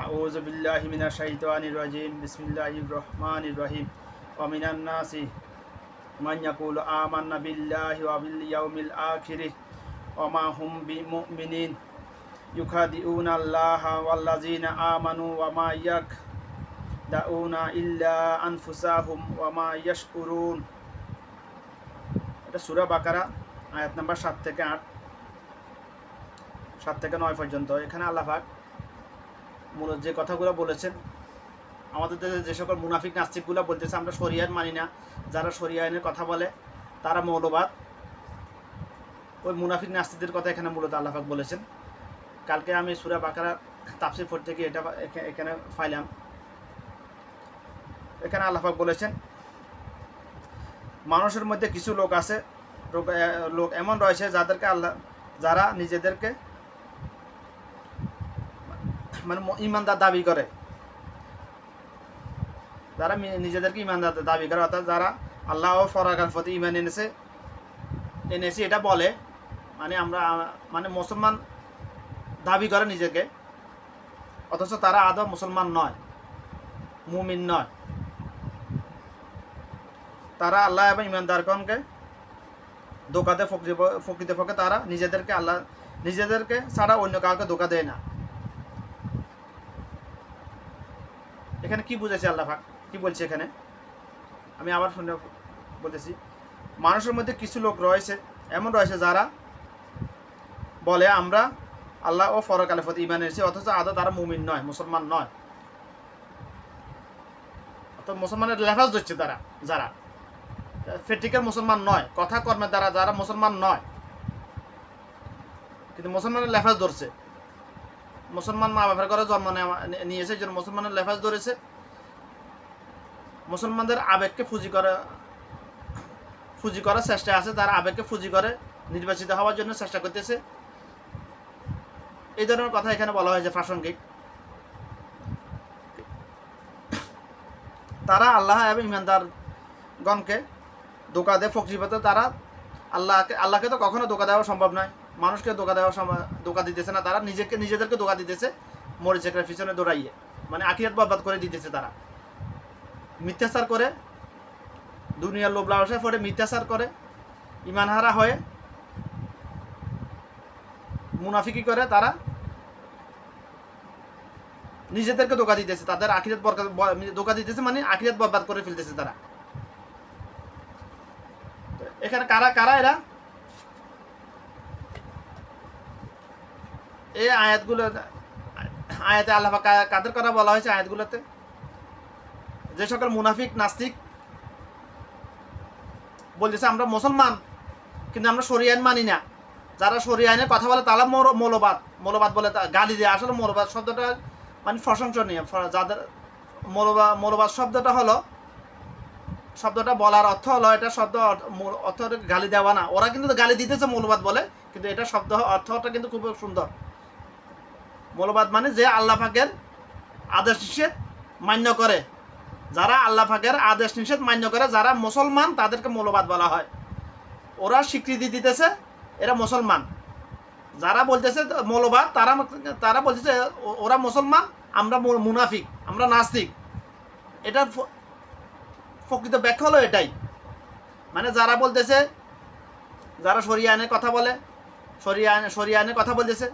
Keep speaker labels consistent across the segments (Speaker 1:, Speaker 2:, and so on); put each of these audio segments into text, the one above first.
Speaker 1: আউযু বিল্লাহি মিনাশ শাইতানির রাজিম, বিসমিল্লাহির রহমানির রহিম। অমিনান নাসি, মান ইয়াকুলু আমান্না বিল্লাহি ওয়া বিল ইয়াউমিল আখির, ওয়া মা হুম বিমুমিনিন। ইউখাদিউনা আল্লাহা ওয়াল্লাযিনা আমানু ওয়া মা ইয়াক দাউনা ইল্লা আনফুসাহুম ওয়া মা ইয়াশকুরুন। এটা সূরা বাকারা, আয়াত নাম্বার 7 থেকে 8 7 থেকে 9 পর্যন্ত। এখানে আল্লাহ পাক যে কথাগুলো বলেছেন, আমাদের দেশে যে সকল মুনাফিক নাস্তিকগুলো বলতেছে, আমরা শরিয়ান মানি না। যারা শরিয়ানের কথা বলে, তারা মৌলবাদ। ওই মুনাফিক নাস্তিকদের কথা এখানে মূলত আল্লাহাক বলেছেন। কালকে আমি সুরা বাকারা তাপসি ফোর থেকে এটা এখানে ফাইলাম এখানে আল্লাহাক বলেছেন, মানুষের মধ্যে কিছু লোক আছে লোক এমন রয়েছে যাদেরকে আল্লাহ, যারা নিজেদেরকে মানে ইমানদার দাবি করে। যারা নিজেদেরকে ইমানদার দাবি করে, অর্থাৎ যারা আল্লাহ ও ফরাকার প্রতি ইমান এনেছে এনেছে, এটা বলে মানে আমরা মানে মুসলমান দাবি করে নিজেকে, অথচ তারা আদৌ মুসলমান নয়, মুমিন নয়। তারা আল্লাহ এবং ইমানদারগণকে দোকাতে ফকে, তারা নিজেদেরকে আল্লাহ, নিজেদেরকে ছাড়া অন্য কাউকে দোকা দেয় না। এখানে কি বুঝেছে আল্লাহ কি বলছে এখানে? আমি আবার শুনে বলতেছি। মানুষের মধ্যে কিছু লোক রয়েছে, এমন রয়েছে যারা বলে, আমরা আল্লাহ ও ফরকালের প্রতি ইমান এনেছি, অথচ আদৌ তারা মুমিন নয়, মুসলমান নয়। অর্থাৎ মুসলমানের লেফাজ ধরছে তারা, যারা। ফেটিকের মুসলমান নয় কথা কর্মের দ্বারা যারা মুসলমান নয়। কিন্তু মুসলমানের লেফাজ ধরছে। মুসলমান মা বাবার ঘরে জন্ম নিয়েছে যেন মুসলমানের লেফাজ ধরেছে। মুসলমানদের আবেগকে ফুজি করে, ফুজি করার চেষ্টা আছে, তারা আবেগকে ফুজি করে, নির্বাচিত হওয়ার জন্য চেষ্টা করতেছে। এই ধরনের কথা এখানে বলা হয়েছে প্রাসঙ্গিক। তারা আল্লাহ এবং ইমানদারগণকে ধোকা দেয় ফকরিপথে তারা আল্লাহকে আল্লাহকে তো কখনো ধোকা দেওয়া সম্ভব নয়। মানুষকে ধোকা সম্ভব ধোকা দিতেছে না, তারা নিজেকে নিজেদেরকে ধোকা দিতেছে। মরিচেকের পিছনে দৌড়াইয়ে। মানে আখিরাত বরবাদ করে দিতেছে তারা। মিথ্যাচার করে, দুনিয়ার লোভ লালসায় পড়ে, মিথ্যাচার করে, ইমানহারা হয়ে, মুনাফিকি করে, তারা নিজেদেরকে ধোকা দিতেছে। তাদের আখিরাত ধোকা দিতেছে মানে আখিরাত বরবাদ করে ফেলতেছে তারা। এখানে কারা কারা এরা? এই আয়াতগুলো, আয়াতে আল্লাহ কাদের কথা বলা হয়েছে আয়াতগুলোতে? যে সকল মুনাফিক, নাস্তিক বলতেছে, আমরা মুসলমান, কিন্তু আমরা শরিয়ান মানি না। যারা শরিয়ানের কথা বলে, তারা মৌল- মৌলবাদ। মৌলবাদ বলে গালি দেয়। আসলে মৌলবাদ শব্দটা মানে প্রশংসনীয়। যাদের মৌলবাদ মৌলবাদ শব্দটা হলো, শব্দটা বলার অর্থ হলো, এটা শব্দ অর্থ গালি দেওয়া না। ওরা কিন্তু গালি দিতেছে মৌলবাদ বলে, কিন্তু এটা শব্দ, অর্থটা কিন্তু খুব সুন্দর। মৌলবাদ মানে যে আল্লাহ পাকের আদেশ নিষেধ মান্য করে। যারা আল্লাহ পাকের আদেশ নিষেধ মান্য করে, যারা মুসলমান, তাদেরকে মৌলবাদ বলা হয়। ওরা স্বীকৃতি দিতেছে, এরা মুসলমান। যারা বলতেছে মৌলবাদ, তারা তারা বলতেছে, ওরা মুসলমান, আমরা মুনাফিক, আমরা নাস্তিক। এটা প্রকৃত ব্যাখ্যা হলো এটাই। মানে যারা বলতেছে, যারা সরিয়ে আইনের কথা বলে সরিয়ে আইন সরিয়ে আইনের কথা বলতেছে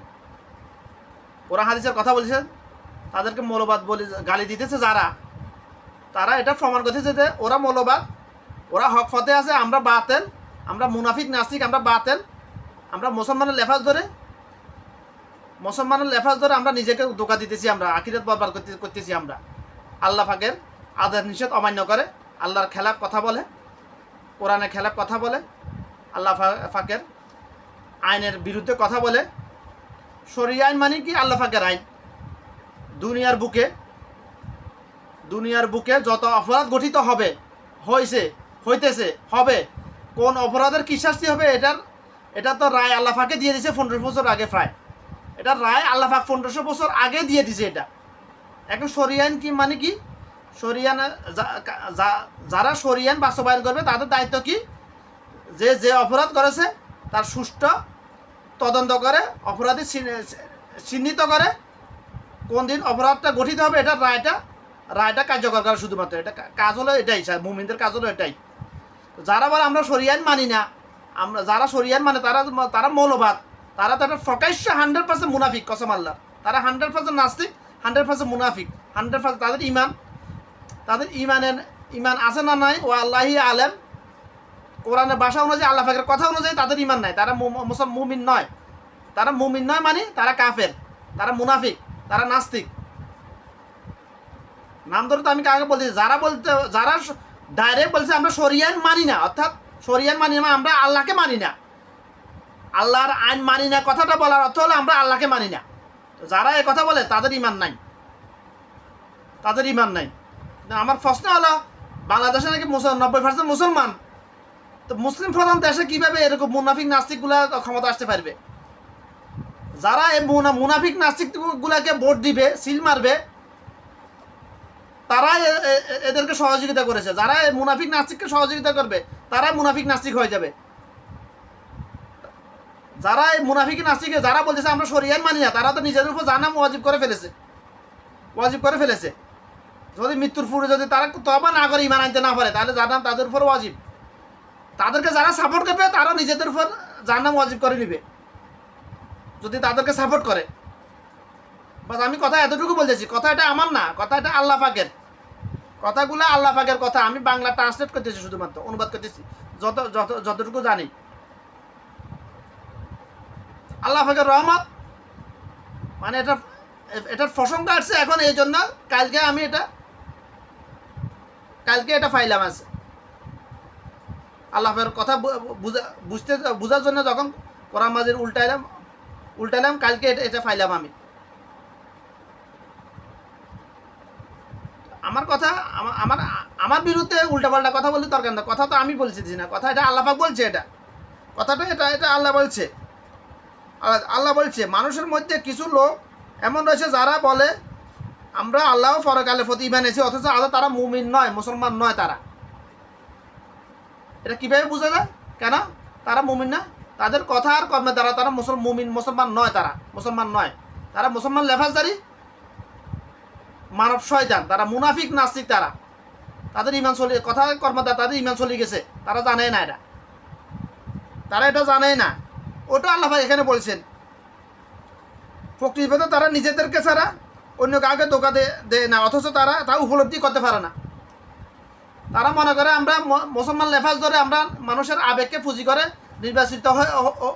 Speaker 1: ওরা হাদিসের কথা বলছে, তাদেরকে মৌলবাদ বলে, গালি দিতেছে যারা। তারা এটা প্রমাণ করতেছে যে ওরা মৌলবাদ, ওরা হক ফতে আছে, আমরা বাতেল, আমরা মুনাফিক, নাস্তিক, আমরা বাতেল, আমরা মুসলমানের লেফাজ ধরে, মুসলমানের লেফাজ ধরে আমরা নিজেকে ধোকা দিতেছি আমরা, আখিরাত বরবাদ করতে, করতেছি আমরা। আল্লাহ ফাকের আদার নিষেধ অমান্য করে, আল্লাহর খেলাপ কথা বলে, কোরআনের খেলাপ কথা বলে, আল্লাহ ফাকের আইনের বিরুদ্ধে কথা বলে শরীয় আইন মানে কি? আল্লাহ ফাকের আইন। দুনিয়ার বুকে দুনিয়ার বুকে যত অপরাধ গঠিত হবে, হয়েছে, হইতেছে, হবে, কোন অপরাধের কি শাস্তি হবে এটার, এটা তো রায় আল্লাহ ফাকে দিয়ে দিছে পনেরোশো বছর আগে প্রায়। এটা রায় আল্লাহ ফাক পনেরোশো বছর আগে দিয়ে দিছে এটা। এখন শরিয়ান কি মানে কি? যা- যারা শরিয়ান বাস্তবায়ন করবে তাদের দায়িত্ব কি? যে যে অপরাধ করেছে তার সুষ্ঠু তদন্ত করে, অপরাধী চিহ্নিত করে। কোন দিন অপরাধটা গঠিত হবে, এটা রায়টা রায়টা কার্যকর করা শুধুমাত্র। এটা কাজ হলো এটাই, স্যার, মুমিনদের কাজ হলো এটাই। যারা বলে আমরা সরিয়ান মানি না, আমরা, যারা সরিয়ান মানে তারা তারা মৌলবাদ। তারা তো একটা প্রকাশ্য হান্ড্রেড পার্সেন্ট মুনাফিক, কসম আল্লাহ। তারা হান্ড্রেড পার্সেন্ট নাস্তিক, হান্ড্রেড পার্সেন্ট মুনাফিক, হান্ড্রেড পার্সেন্ট তাদের ইমান তাদের ইমানের ইমান আছে না নাই? ও আল্লাহি আলেম। কোরআনের ভাষা অনুযায়ী, আল্লাহ কথা অনুযায়ী তাদের ইমান নাই। তারা মু- মুসল মুমিন নয়। তারা মুমিন নয় মানে তারা কাফের, তারা মুনাফিক, তারা নাস্তিক। নাম ধরে তো আমি কাকে বলছি, যারা বলতে, যারা ডাইরেক্ট বলছে, আমরা সরিয়ান মানি না, অর্থাৎ সরিয়ান মানি না, আমরা আল্লাহকে মানি না। আল্লাহর আইন মানি না, কথাটা বলার অর্থ হলো আমরা আল্লাহকে মানি না। যারা এ কথা বলে, তাদের ইমান নাই। তাদের ইমান নাই। আমার প্রশ্ন হলো, বাংলাদেশে নাকি মুসল- নব্বই পার্সেন্ট মুসলমান? তো মুসলিম প্রধান দেশে কীভাবে এরকম মুনাফিক নাস্তিকগুলা ক্ষমতা আসতে পারবে? যারা এই মুনা- মুনাফিক নাস্তিকগুলাকে ভোট দিবে, সিল মারবে তারা এদেরকে সহযোগিতা করেছে। যারা মুনাফিক নাস্তিককে সহযোগিতা করবে তারা মুনাফিক নাস্তিক হয়ে যাবে। যারা এই মুনাফিক নাস্তিকে যারা বলতেছে, আমরা সরিয়ান মানি না, তারা তো নিজেদের উপর জানাম ওয়াজিব করে ফেলেছে। ওয়াজিব করে ফেলেছে। যদি মৃত্যুর পূর্বে যদি তারা তবা না করে ইমান আনতে না পারে, তাহলে জানাম তাদের উপর ওয়াজিব। তাদেরকে যারা সাপোর্ট করবে, তারা নিজেদের উপর জানাম ওয়াজিব করে নিবে। যদি তাদেরকে সাপোর্ট করে। বাস আমি কথা এতটুকু বলতেছি কথা এটা আমার না, কথা এটা আল্লাহ পাকের। কথাগুলো আল্লাহ পাকের কথা, আমি বাংলা ট্রান্সলেট করতেছি শুধুমাত্র, অনুবাদ করতেছি যত যত, যতটুকু জানি। আল্লাহ পাকের রহমত মানে এটা, এটার প্রসঙ্গ আসছে এখন এই জন্য, কালকে আমি এটা, কালকে এটা ফাইলাম আছে আল্লাহের কথা বুঝা বুঝতে বুঝার জন্য যখন কোরআন মাজির উল্টাইলাম উল্টাইলাম, কালকে এটা এটা ফাইলাম আমি। আমার কথা আমার আমার বিরুদ্ধে উল্টাপাল্টা কথা বললে দরকার না। কথা তো আমি বলছি না কথা এটা আল্লাপাক বলছে এটা। কথাটা এটা এটা আল্লাহ বলছে। আল্লাহ- আল্লাহ বলছে, মানুষের মধ্যে কিছু লোক এমন রয়েছে যারা বলে, আমরা আল্লাহ ফরকালে প্রতি ইমান এসে অথচ আদৌ তারা মুমিন নয়, মুসলমান নয় তারা। এটা কীভাবে বোঝা যায়? কেন? তারা মুমিন না। তাদের কথা আর কর্মের দ্বারা তারা মুসল, মুমিন, মুসলমান নয় তারা। মুসলমান নয়। তারা মুসলমান লেফাজদারি মানব শয়তান। তারা মুনাফিক, নাস্তিক তারা। তাদের ইমান চলি, কথা কর্মের দ্বারা তাদের ইমান চলে গেছে। তারা জানে না এটা। তারা এটা জানে না। ওটা আল্লাহ ভাই এখানে বলছেন। প্রকৃতিগত তারা নিজেদেরকে ছাড়া অন্য কাউকে দোকা দেয় না। অথচ তারা তা উপলব্ধি করতে পারে না। তারা মনে করে আমরা মুসলমান লেফাজ ধরে আমরা মানুষের আবেগকে পুঁজি করে নির্বাচিত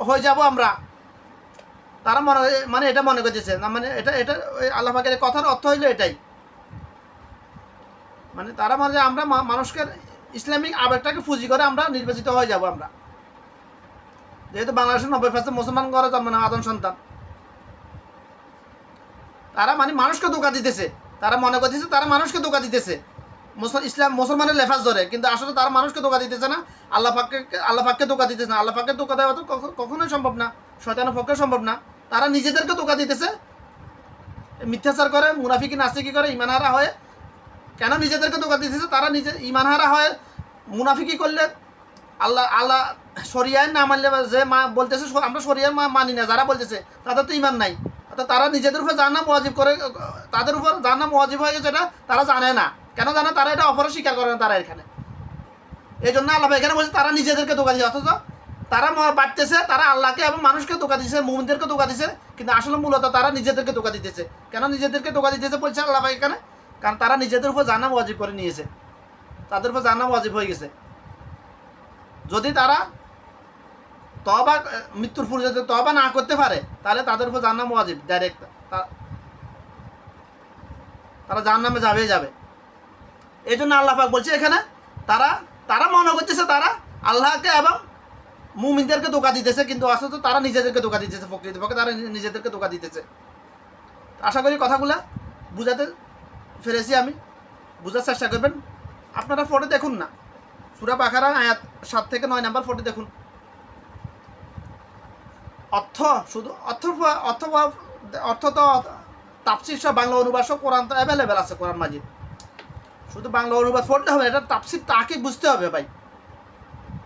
Speaker 1: হয়ে যাব আমরা। তারা মনে মানে এটা মনে করতেছে। না মানে এটা এটা আল্লাহ কথার অর্থ হইল এটাই। মানে তারা মানে আমরা মানুষকে ইসলামিক আবেগটাকে পুঁজি করে আমরা নির্বাচিত হয়ে যাব আমরা। যেহেতু বাংলাদেশের নব্বই পার্সেন্ট মুসলমান ঘরে জন্ম না আদম সন্তান। তারা মানে মানুষকে ধোকা দিতেছে। তারা মনে করতেছে, তারা মানুষকে ধোকা দিতেছে। ইসলাম মুসলমানের লেফাজ ধরে, কিন্তু আসলে তারা মানুষকে ধোকা দিতেছে না। আল্লাহ পাককে আল্লাহ পাককে ধোকা দিতেছে না। আল্লাহ পাককে ধোকা দেওয়া তো কখ- কখনোই সম্ভব না। শয়তানের পক্ষে সম্ভব না। তারা নিজেদেরকে ধোকা দিতেছে। মিথ্যাচার করে, মুনাফিকি নাস্তিকি করে ইমানহারা হয়ে। কেন নিজেদেরকে ধোকা দিতেছে? তারা নিজে ইমানহারা হয়ে মুনাফিকি করলে আল্লাহ আল্লাহ সরিয়ায় না মানলে যে মা বলতেছে আমরা সরিয়ার মা মানি না, যারা বলতেছে, তাদের তো ইমান নাই। অর্থাৎ তারা নিজেদের উপর জানা ওয়াজিব করে, তাদের উপর জানা ওয়াজিব হয়ে এটা তারা জানে না। কেন জানে? তারা এটা অপরাধ স্বীকার করে না তারা এখানে। এই জন্য আল্লাহ এখানে বলছে, তারা নিজেদেরকে ধোকা দিচ্ছে অথচ তারা বাড়তেছে, তারা আল্লাহকে এবং মানুষকে ধোকা দিচ্ছে মুমিনদেরকে ধোকা দিচ্ছে কিন্তু আসলে মূলত তারা নিজেদেরকে ধোকা দিতেছে। কেন নিজেদেরকে ধোকা দিতেছে বলছে আল্লাহ এখানে? কারণ তারা নিজেদের উপর জানা ওয়াজিব করে নিয়েছে। তাদের উপর জানা ওয়াজিব হয়ে গেছে। যদি তারা তবা মৃত্যুর পূর্বে যদি তবা না করতে পারে, তাহলে তাদের উপর জান্নাম ওয়াজিব ডাইরেক্ট তারা জাহান্নামে যাবেই যাবে। এই জন্য আল্লাহ পাক বলছে এখানে, তারা তারা মনে করতেছে তারা আল্লাহকে এবং মুমিনদেরকে ধোকা দিতেছে, কিন্তু আসলে তারা নিজেদেরকে ধোকা দিতেছে প্রকৃতপক্ষে তারা নিজেদেরকে ধোকা দিতেছে। আশা করি কথাগুলা বুঝাতে ফেরেছি আমি। বুঝার চেষ্টা করবেন। আপনারা ফটো দেখুন না। সুরা পাখারা আয়াত সাত থেকে নয় নাম্বার ফটো দেখুন। অর্থ শুধু অর্থ অর্থ অর্থ তো তাপসির সব বাংলা অনুবাদ সব কোরআন তো অ্যাভেলেবেল আছে কোরআন মাজিদ। শুধু বাংলা অনুবাদ পড়তে হবে, এটা তাপসির তাকে বুঝতে হবে ভাই।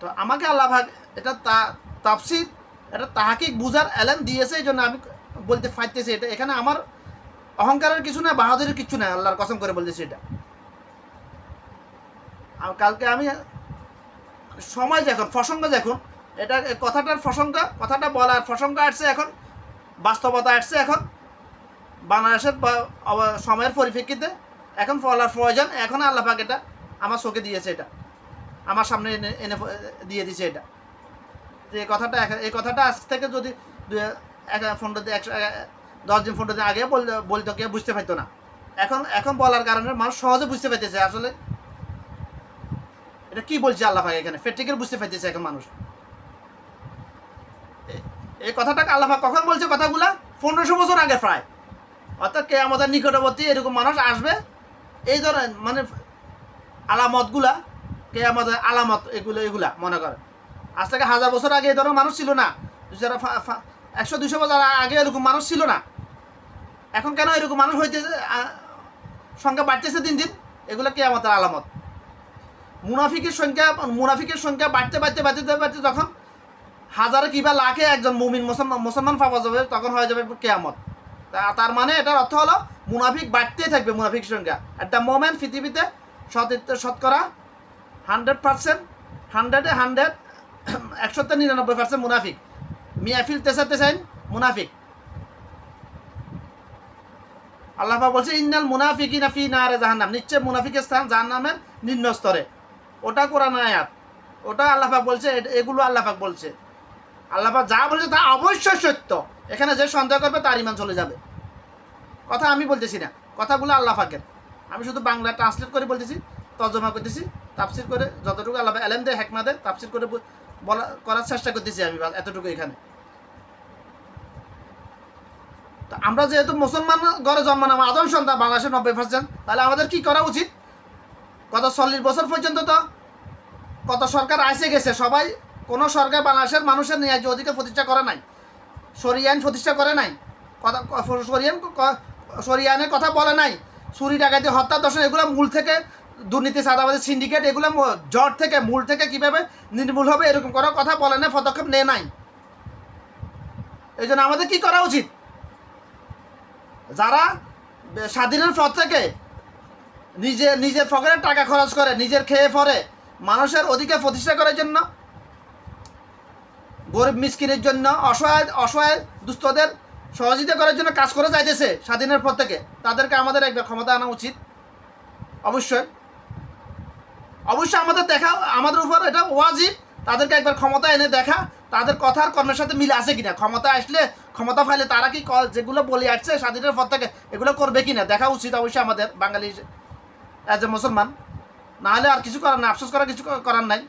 Speaker 1: তো আমাকে আল্লাহ ভাগ, এটা তা তাপসির এটা তাহাকে বুঝার এলেন দিয়েছে, এই জন্য আমি বলতে পারতেছি এটা। এখানে আমার অহংকারের কিছু না, বাহাদুরের কিছু না, আল্লাহর কসম করে বলতেছি এটা। কালকে আমি, সময় যখন প্রসঙ্গ যখন এটা কথাটার প্রসঙ্গ, কথাটা বলার প্রসঙ্গ আসছে এখন, বাস্তবতা আসছে এখন, বাংলাদেশের সময়ের পরিপ্রেক্ষিতে। এখন বলার প্রয়োজন, এখন আল্লাহ পাক এটা আমার চোখে দিয়েছে এটা। আমার সামনে এনে এনে, দিয়ে দিয়েছে এটা। এই কথাটা এই কথাটা আজ থেকে যদি পনেরো দিন একশো দশ দিন পনেরো দিন আগে বলতো, কেউ বুঝতে পারতো না। এখন এখন বলার কারণে মানুষ সহজে বুঝতে পারতেছে আসলে। এটা কি বলছে আল্লাহ এখানে? প্র্যাকটিক্যাল বুঝতে পারতেছে এখন মানুষ। এই কথাটা আল্লাহ কখন বলছে কথাগুলা? পনেরোশো বছর আগে প্রায়। অর্থাৎ কে আমাদের নিকটবর্তী এরকম মানুষ আসবে এই ধরনের মানে আলামতগুলা কে আমাদের আলামত এগুলো, এগুলা, মনে করে আজ থেকে হাজার বছর আগে এই ধরনের মানুষ ছিল না। যারা একশো দুশো বছর আগে এরকম মানুষ ছিল না। এখন কেন এরকম মানুষ হইতেছে সংখ্যা বাড়তেছে দিন দিন? এগুলো কে আমাদের আলামত। মুনাফিকের সংখ্যা মুনাফিকের সংখ্যা বাড়তে বাড়তে বাড়তে বাড়তে যখন হাজারে কিংবা লাখে একজন মুমিন মুসলমান মুসলমান পাওয়া যাবে, তখন হয়ে যাবে কেয়ামত। তার মানে এটার অর্থ হলো মুনাফিক বাড়তেই থাকবে মুনাফিক সংখ্যা। একটা মোমেন্ট পৃথিবীতে শতকরা হান্ড্রেড পার্সেন্ট, হান্ড্রেডে হান্ড্রেড, একশোতে নিরানব্বই পার্সেন্ট মুনাফিক। মিয়াফিল তেসা তেসাইন মুনাফিক। আল্লাহ বলছে, ইন্নাল মুনাফিকি নাফি নারে জাহান্নাম। নিশ্চয় মুনাফিকের স্থান জাহান্নামের নিম্ন স্তরে। ওটা কোরআন আয়াত। ওটা আল্লাহ পাক বলছে এগুলো আল্লাহ পাক বলছে। আল্লাহ পাক যা বলছে তা অবশ্যই সত্য। এখানে যে সন্দেহ করবে তার ইমান চলে যাবে। কথা আমি বলতেছি না, কথাগুলো আল্লাহ পাকের। আমি শুধু বাংলা ট্রান্সলেট করে বলতেছি, তর্জমা করতেছি, তাফসির করে যতটুকু আল্লাহ এলেম দেয়, হেকমা দেয়, তাফসির করে বলা করার চেষ্টা করতেছি আমি এতটুকু এখানে। তো আমরা যেহেতু মুসলমান ঘরে জন্মানো আমার আদম সন্তান, বাংলাদেশের নব্বই পার্সেন্ট তাহলে আমাদের কি করা উচিত? গত চল্লিশ বছর পর্যন্ত তো কত সরকার আসে গেছে, সবাই কোনো সরকার বাংলাদেশের মানুষের ন্যায্য অধিকার প্রতিষ্ঠা করে নাই সরিয়ান প্রতিষ্ঠা করে নাই, কথা সরিয়ান সরিয়ানের কথা বলে নাই। চুরি, ডাকাতি, হত্যা দর্শন এগুলো মূল থেকে দুর্নীতি সাদাবাদী সিন্ডিকেট, এগুলো জট থেকে, মূল থেকে কীভাবে নির্মূল হবে এরকম করার কথা বলে না পদক্ষেপ নেয় নাই। এই জন্য আমাদের কি করা উচিত? যারা স্বাধীনের পর থেকে নিজে, নিজের পকেটের টাকা খরচ করে, নিজের খেয়ে ফরে মানুষের অধিকার প্রতিষ্ঠা করার জন্য, গরিব, মিসকিনের জন্য, অসহায় অসহায় দুস্থদের সহযোগিতা করার জন্য কাজ করে যাইতেছে স্বাধীনের পর থেকে। তাদেরকে আমাদের একবার ক্ষমতা আনা উচিত। অবশ্যই। অবশ্যই আমাদের দেখা, আমাদের উপর এটা ওয়াজিব। তাদেরকে একবার ক্ষমতা এনে দেখা, তাদের কথার কর্মের সাথে মিল আছে কিনা। ক্ষমতা আসলে ক্ষমতা ফাইলে তারা কি যেগুলো বলে আসছে স্বাধীনের পর থেকে এগুলো করবে কিনা, দেখা উচিত অবশ্যই আমাদের বাঙালি অ্যাজ এ মুসলমান। নাহলে আর কিছু করার নাই, আফসোস করার কিছু করার নাই।